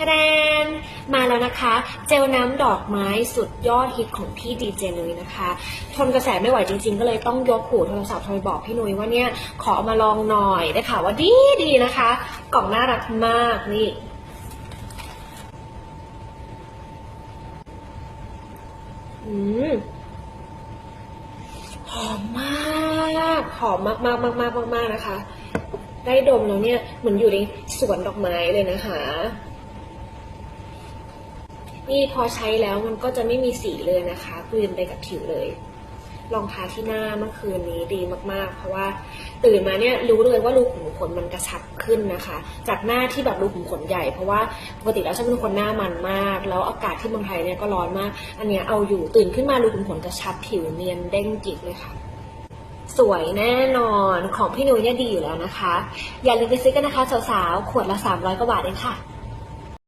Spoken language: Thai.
ทะแดนมาแล้วนะคะ เจลน้ำดอกไม้สุดยอดฮิตของพี่ดีเจนุ้ยนะคะ ทนกระแสไม่ไหวจริง ๆ ก็เลยต้องยกหูโทรศัพท์โทรไปบอกพี่นุ้ยว่าเนี่ยขอามาลองหน่อยได้ข่าวว่าดีดีนะคะ กล่องน่ารักมากนี่อืมหอมมาก หอมมากมากมากมากมากมากนะคะ ได้ดมแล้วเนี่ย เหมือนอยู่ในสวนดอกไม้เลยนะคะ นี่พอใช้แล้วมันก็จะไม่มีสีเลยนะคะกลืนไปกับผิวเลย ลองทาที่หน้าเมื่อคืนนี้ดีมากๆ เพราะว่าตื่นมาเนี่ยรู้เลยว่ารูขุมขนมันกระชับขึ้นนะคะ จากหน้าที่แบบรูขุมขนใหญ่เพราะว่าปกติแล้วฉันเป็นคนหน้ามันมาก แล้วอากาศที่เมืองไทยเนี่ยก็ร้อนมาก อันเนี้ยเอาอยู่ตื่นขึ้นมารูขุมขนกระชับผิวเนียนเด้งจิกเลยค่ะสวยแน่นอนของพี่นุ้ยเนี่ยดีอยู่แล้วนะคะ อย่าลืมไปซื้อกันนะคะสาวๆขวดละ 300กว่าบาทเองค่ะ